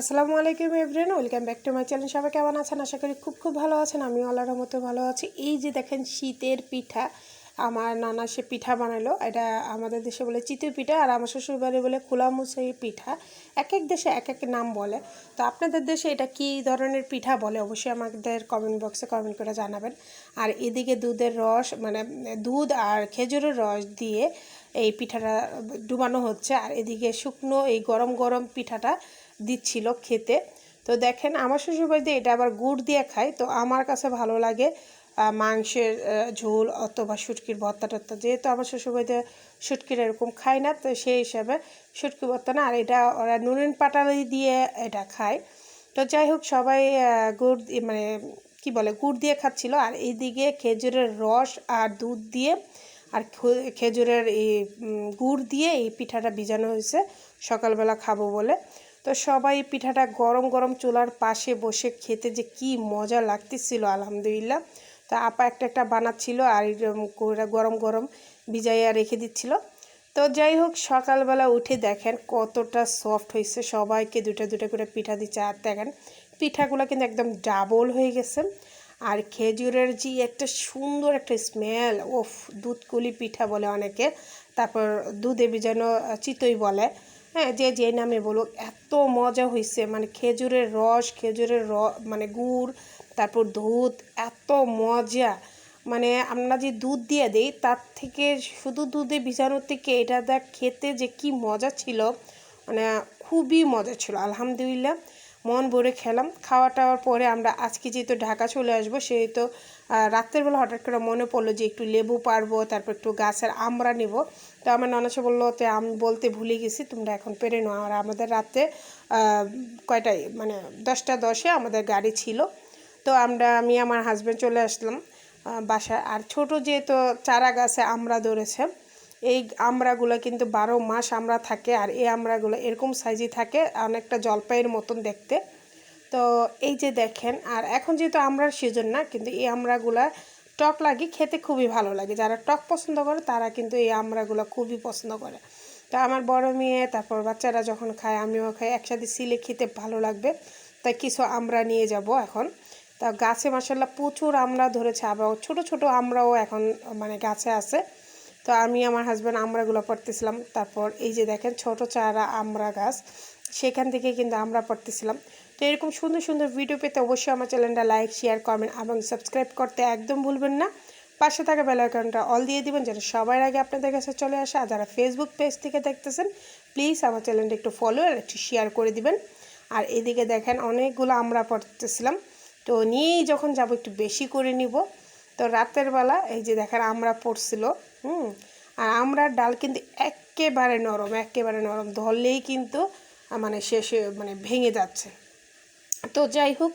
আসসালামু আলাইকুম everyone welcome back to my channel. সবাই কেমন আছেন? আশা করি খুব খুব ভালো আছেন। আমি আল্লাহর মতো ভালো আছি। এই যে দেখেন শীতের পিঠা, আমার নানা সে পিঠা বানালো এটা আমাদের দেশে বলে চিতই পিঠা আর আমার শ্বশুরবাড়ি বলে খোলামুসি পিঠা। এক এক দেশে এক এক নাম বলে। তো আপনাদের দেশে এটা কি ধরনের পিঠা বলে? অবশ্যই আমাদের কমেন্ট বক্সে কমেন্ট করে জানাবেন। আর এদিকে দুধের রস মানে দুধ আর খেজুরের রস দিয়ে এই পিঠাটা ডুবানো হচ্ছে। আর এদিকে শুকনো এই গরম গরম পিঠাটা দিচ্ছিল খেতে। তো দেখেন, আমার শ্বশুরবাড়িতে এটা আবার গুড় দিয়ে খায়। তো আমার কাছে ভালো লাগে মাংসের ঝোল অথবা শুটকির ভর্তা টর্তা। যেহেতু আমার শ্বশুরবাড়িতে শুটকির এরকম খায় না, তো সেই হিসাবে শুটকি ভর্তা না। আর এটা ওরা নুনের পাটালি দিয়ে এটা খায়। তো যাই হোক, সবাই গুড় মানে কি বলে, গুড় দিয়ে খাচ্ছিল। আর এইদিকে খেজুরের রস আর দুধ দিয়ে আর খেজুরের এই গুড় দিয়ে এই পিঠাটা ভিজানো হয়েছে। সকালবেলা খাব বলে। তো সবাই পিঠাটা গরম গরম চুলার পাশে বসে খেতে যে কি মজা লাগতেছিল, আলহামদুলিল্লাহ। তো আপা একটা একটা বানাচ্ছিল আর গরম গরম ভিজাইয়া রেখে দিচ্ছিল। তো যাই হোক, সকালবেলা উঠে দেখেন কতটা সফট হয়েছে। সবাইকে দুটো দুটো করে পিঠা দিচ্ছে। আর দেখেন, পিঠাগুলো কিন্তু একদম ডাবল হয়ে গেছে। আর খেজুরের যে একটা সুন্দর একটা স্মেল ওফ দুধকুলি পিঠা বলে অনেকে তারপর দুধে আহ, চিতই বলে হ্যাঁ যে যে নামে বলুক এত মজা হয়েছে মানে খেজুরের রস খেজুরের র মানে গুড় তারপর দুধ এত মজা। মানে আমরা যে দুধ দিয়ে দিই তার থেকে শুধু দুধে ভিজানোর থেকে এটা দেখ খেতে যে কি মজা ছিল মানে খুবই মজা ছিল আলহামদুলিল্লাহ। মন ভরে খেলাম। খাওয়া টাওয়ার পরে আমরা আজকে যেহেতু ঢাকা চলে আসব সেই তো আহ, রাত্রের বেলা হঠাৎ করে মনে পড়ল যে একটু লেবু পারব তারপর একটু গাছের আমরা নেব। তো আমার ননাসে বলল তো আমি বলতে ভুলে গেছি তোমরা এখন পেরে নাও। আর আমাদের রাতে কয়টায় মানে দশটা দশে আমাদের গাড়ি ছিল। তো আমরা আমি আমার হাজব্যান্ড চলে আসলাম বাসায়। আর ছোট যেহেতু চারা গাছে আমরা ধরেছে এই আমড়াগুলো কিন্তু বারো মাস আমরা থাকে আর এই আমড়াগুলো এরকম সাইজে থাকে, অনেকটা জলপাইয়ের মতন দেখতে। তো এই যে দেখেন, আর এখন যেহেতু আমরার সিজন না, কিন্তু এই আমড়াগুলা টক লাগে, খেতে খুবই ভালো লাগে। যারা টক পছন্দ করে, তারা কিন্তু এই আমড়াগুলো খুবই পছন্দ করে। তো আমার বড় মেয়ে, তারপর বাচ্চারা যখন খায়, আমিও খাই, একসাথে সিলে খেতে ভালো লাগবে। তাই কিছু আমরা নিয়ে যাব এখন। তা গাছে মাসাল্লাহ প্রচুর আমরা ধরেছে, আবার ছোট ছোট আমরাও এখন মানে গাছে আছে। তো আমি আমার হাজব্যান্ড আমরাগুলো পড়তেছিলাম। তারপর এই যে দেখেন ছোট চারা আমড়া গাছ, সেখান থেকে কিন্তু আমরা পড়তেছিলাম। তো এরকম সুন্দর সুন্দর ভিডিও পেতে অবশ্যই আমার চ্যানেলটা লাইক শেয়ার কমেন্ট এবং সাবস্ক্রাইব করতে একদম ভুলবেন না। পাশে থাকা বেল আইকনটা অল দিয়ে দিবেন যেন সবার আগে আপনাদের কাছে চলে আসে। আর যারা ফেসবুক পেজ থেকে দেখতেছেন প্লিজ আমার চ্যানেলটা একটু ফলো আর একটু শেয়ার করে দিবেন। আর এদিকে দেখেন অনেকগুলো আমরা পড়তেছিলাম। তো নিয়েই যখন যাব একটু বেশি করে নিব। তো রাতের বেলা এই যে দেখেন আমরা পড়ছিল। হুম? আর আমরার ডাল কিন্তু একেবারে নরম একেবারে নরম। ধরলেই কিন্তু মানে শেষে মানে ভেঙে যাচ্ছে। তো যাই হোক,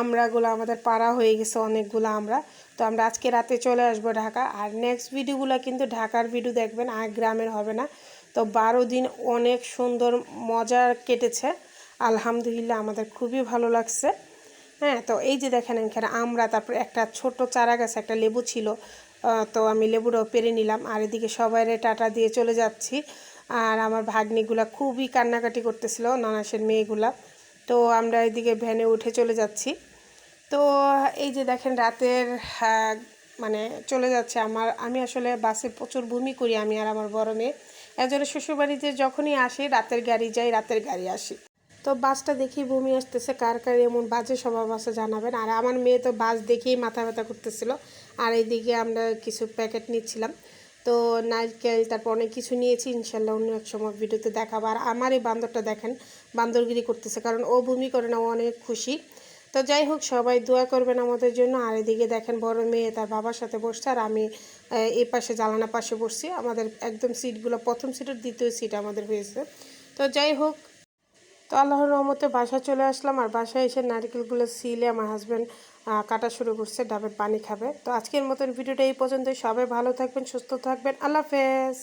আমরাগুলো, আমাদের পাড়া হয়ে গেছে অনেকগুলো আমরা। তো আমরা আজকে রাতে চলে আসব ঢাকা। আর নেক্সট ভিডিওগুলো কিন্তু ঢাকার ভিডিও দেখবেন, আর গ্রামের হবে না। তো বারো দিন অনেক সুন্দর মজা কেটেছে। আলহামদুলিল্লাহ, আমাদের খুবই ভালো লাগছে। হ্যাঁ তো এই যে দেখেন এখানে আমরা, তারপর একটা ছোট চারা গাছ একটা লেবু ছিল। তো আমি লেবুটাও পেরে নিলাম। আর এদিকে সবাইরে টাটা দিয়ে চলে যাচ্ছি। আর আমার ভাগ্নিগুলা খুবই কান্নাকাটি করতেছিল নানাসের মেয়েগুলা। তো আমরা এদিকে ভ্যানে উঠে চলে যাচ্ছি। তো এই যে দেখেন রাতের মানে চলে যাচ্ছে আমার। আমি আসলে বাসে প্রচুর ভূমি করি আমি আর আমার বড় মেয়ে। একজনের শ্বশুরবাড়িতে যখনই আসি, রাতের গাড়ি যাই, রাতের গাড়ি আসি। তো বাসটা দেখেই বমি আসতেছে, কার কার এমন বাজে স্বভাব আছে জানাবেন। আর আমার মেয়ে তো বাস দেখেই মাথা ব্যথা করতেছিল। আর এইদিকে আমরা কিছু প্যাকেট নিচ্ছিলাম। তো নারকেল তারপর অনেক কিছু নিয়েছি, ইনশাল্লাহ অন্য এক সময় ভিডিওতে দেখাবো। আর আমার এই বান্দরটা দেখেন, বান্দরগিরি করতেছে, কারণ ও ভূমি করে না, ও অনেক খুশি। তো যাই হোক, সবাই দোয়া করবেন আমাদের জন্য। আর এদিকে দেখেন, বড় মেয়ে তার বাবার সাথে বসছে, আর আমি এই পাশে জ্বালানা পাশে বসছি। আমাদের একদম সিটগুলো প্রথম সিটের দ্বিতীয় সিট আমাদের হয়েছে। তো যাই হোক তো আল্লাহর রহমতে বাসায় চলে আসলাম আর বাসায় এসে নারকেলগুলো সিলে আমার হাজব্যান্ড কাটা শুরু করছে ডাবের পানি খাবে। তো আজকের মতন ভিডিওটা এই পর্যন্ত সবাই ভালো থাকবেন, সুস্থ থাকবেন। আল্লাহ হাফেজ।